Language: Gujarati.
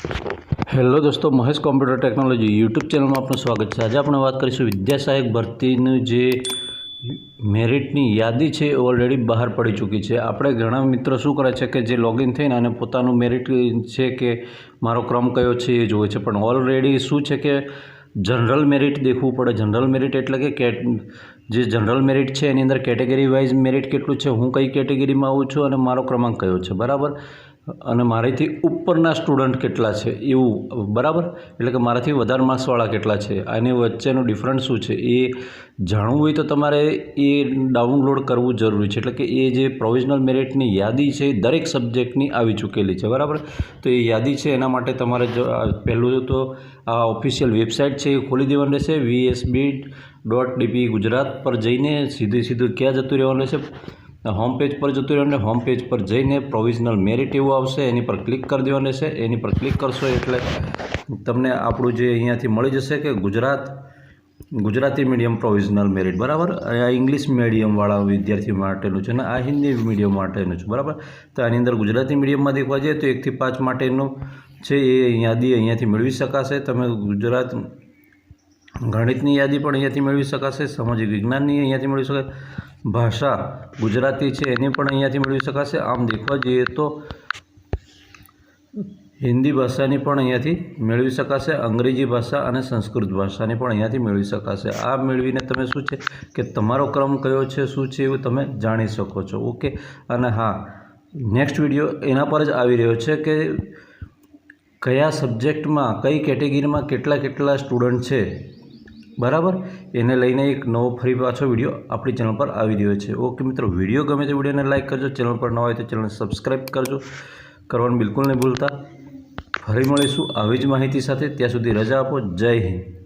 હેલો દોસ્તો, મહેશ કોમ્પ્યુટર ટેકનોલોજી યુટ્યુબ ચેનલમાં આપનું સ્વાગત છે. આજે આપણે વાત કરીશું વિદ્યા સહાયક ભરતીનું જે મેરિટની યાદી છે એ ઓલરેડી બહાર પડી ચૂકી છે. આપણે ઘણા મિત્રો શું કરે છે કે જે લોગિન થઈને અને પોતાનું મેરિટ છે કે મારો ક્રમ કયો છે એ જોવે છે. પણ ઓલરેડી શું છે કે જનરલ મેરિટ દેખવું પડે. જનરલ મેરિટ એટલે કે જે જનરલ મેરિટ છે એની અંદર કેટેગરી વાઇઝ મેરિટ કેટલું છે, હું કઈ કેટેગરીમાં આવું છું અને મારો ક્રમાંક કયો છે. બરાબર? અને મારાથી ઉપરના સ્ટુડન્ટ કેટલા છે એવું, બરાબર? એટલે કે મારાથી વધારે માર્ક્સવાળા કેટલા છે? આની વચ્ચેનો ડિફરન્સ શું છે? એ જાણવું હોય તો તમારે એ ડાઉનલોડ કરવું જરૂરી છે. એટલે કે એ જે પ્રોવિઝનલ મેરિટની યાદી છે દરેક સબ્જેક્ટની આવી ચૂકેલી છે, બરાબર? તો એ યાદી છે એના માટે તમારે પહેલું તો આ ઓફિશિયલ વેબસાઇટ છે એ ખોલી દેવાની રહેશે વીએસબી ડોટ ડીપી ગુજરાત પર જઈને સીધું સીધું ક્યાં જતું રહેવાનું રહેશે? હોમ પેજ પર જતું રહેવાનું હોમ પેજ પર જઈને પ્રોવિઝનલ મેરિટ એવું આવશે, એની પર ક્લિક કરી દેવાનું રહેશે એની પર ક્લિક કરશો એટલે તમને આપણું જે અહીંયાથી મળી જશે કે Gujarat, Gujarati medium provisional merit બરાબર? આ ઇંગ્લિશ મીડિયમવાળા વિદ્યાર્થી માટેનું છે અને આ હિન્દી મીડિયમ માટેનું છે, બરાબર? તો આની અંદર ગુજરાતી મીડિયમમાં દેખવા જઈએ તો એકથી પાંચ માટેનું છે એ યાદી અહીંયાથી મેળવી શકાશે. તમે ગુજરાત ગણિતની યાદી પણ અહીંયાથી મેળવી શકાશે, સામાજિક વિજ્ઞાનની અહીંયાથી મેળવી શકાય ભાષા ગુજરાતી છે, એની પણ અહીંયાથી મેળવી શકાશે. આમ દેખવા જઈએ તો હિન્દી ભાષાની પણ અહીંયાથી મેળવી શકાશે, અંગ્રેજી ભાષા અને સંસ્કૃત ભાષાની પણ અહીંયાથી મેળવી શકાશે. આ મેળવીને તમે શું છે કે તમારો ક્રમ કયો છે, શું છે એવું તમે જાણી શકો છો. ઓકે? અને હા, નેક્સ્ટ વીડિયો એના પર જ આવી રહ્યો છે કે કયા સબ્જેક્ટમાં, કઈ કેટેગરીમાં કેટલા કેટલા સ્ટુડન્ટ છે? બરાબર? એને લઈને એક નવો ફરી પાછો વીડિયો આપણી ચેનલ પર આવી રહ્યો છે. ઓકે મિત્રો, વીડિયો ગમે તે વિડીયોને લાઇક કરજો, ચેનલ પર ન હોય તો ચેનલ સબસ્ક્રાઈબ કરજો. કરવાનું બિલકુલ નહીં ભૂલતા. ફરી મળીશું આવી જ માહિતી સાથે. ત્યાં સુધી રજા આપો. જય હિન્દ.